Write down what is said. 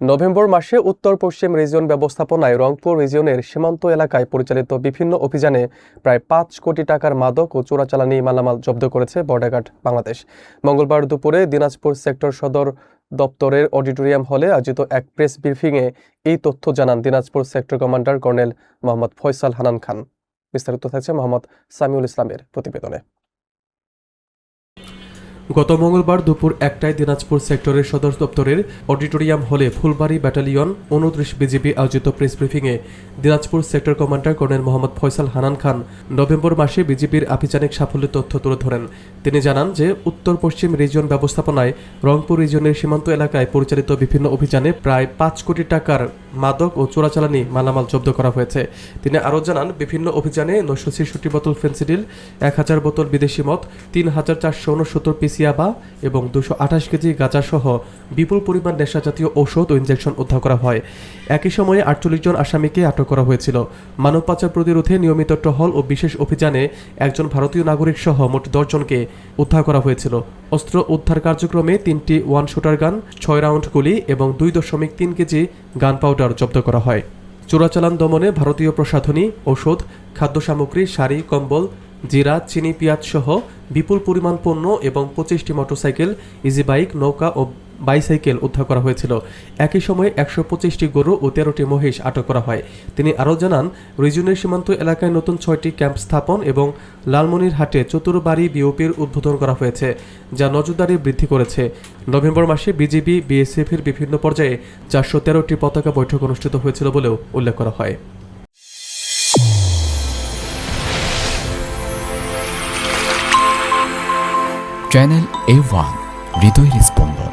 November মাসে উত্তর পশ্চিম region ব্যবস্থাপনায় রংপুর রিজিয়নের সীমান্ত এলাকায় পরিচালিত বিভিন্ন অভিযানে প্রায় পাঁচ কোটি টাকার মাদক ও চোরাচালানি মালামাল জব্দ করেছে বর্ডার গার্ড বাংলাদেশ। মঙ্গলবার দুপুরে দিনাজপুর সেক্টর সদর দপ্তরের অডিটোরিয়াম হলে আয়োজিত এক প্রেস ব্রিফিংয়ে এই তথ্য জানান Dinajpur sector commander colonel Mohammad Faisal Hanan Khan. বিস্তারিত থাকছে মোহাম্মদ সামিউল ইসলামের প্রতিবেদনে। গত মঙ্গলবার দুপুর একটায় দিনাজপুর সেক্টরের সদর দপ্তরের অডিটোরিয়াম হলে ফুলবাড়ি ব্যাটালিয়ন উনত্রিশ বিজিবি আয়োজিত প্রেস ব্রিফিংয়ে Dinajpur sector commander colonel Mohammad Faisal Hanan Khan November মাসে বিজিবির আভিযানিক সাফল্যের তথ্য তুলে ধরেন। তিনি জানান যে, উত্তর পশ্চিম রিজিয়ন ব্যবস্থাপনায় রংপুর রিজিয়নের সীমান্ত এলাকায় পরিচালিত বিভিন্ন অভিযানে প্রায় পাঁচ কোটি টাকার মাদক ও চোরাচালানি মালামাল জব্দ করা হয়েছে। তিনি আরও জানান, বিভিন্ন অভিযানে নয়শো ছেষট্টি বোতল ফেন্সিডিল, এক হাজার বোতল বিদেশি মদ, তিন হাজার চারশো উনসত্তর পিসিয়াবা এবং দুশো আঠাশ কেজি গাঁজা সহ বিপুল পরিমাণ নেশাজাতীয় ঔষধ ও ইনজেকশন উদ্ধার করা হয়। একই সময়ে আটচল্লিশ জন আসামিকে আটক করা হয়েছিল। মানব পাচার প্রতিরোধে নিয়মিত টহল ও বিশেষ অভিযানে একজন ভারতীয় নাগরিক সহ মোট দশজনকে উদ্ধার করা হয়েছিল। অস্ত্র উদ্ধার কার্যক্রমে তিনটি ওয়ান শুটার গান, ছয় রাউন্ড গুলি এবং দুই দশমিক তিন কেজি গান পাউডার জব্দ করা হয়। চোরাচালান দমনে ভারতীয় প্রসাধনী, ঔষধ খাদ্য সামগ্রী শাড়ি, কম্বল, জিরা, চিনি, পেঁয়াজ সহ বিপুল পরিমাণ পণ্য এবং পঁচিশটি মোটরসাইকেল ইজিবাইক নৌকা ও বাইসাইকেল উদ্ধার করা হয়েছিল। একই সময়ে একশো পঁচিশটি গরু ও তেরোটি মহিষ আটক করা হয়। তিনি আরও জানান, রিজনের সীমান্ত এলাকায় নতুন ছয়টি ক্যাম্প স্থাপন এবং লালমনিরহাটে চতুর্বাড়ি বিওপির উদ্বোধন করা হয়েছে, যা নজরদারি বৃদ্ধি করেছে। নভেম্বর মাসে বিজিবি বিএসএফ এর বিভিন্ন পর্যায়ে চারশো তেরোটি পতাকা বৈঠক অনুষ্ঠিত হয়েছিল বলেও উল্লেখ করা হয়। চ্যানেল এ ওয়ান স্পন্দন।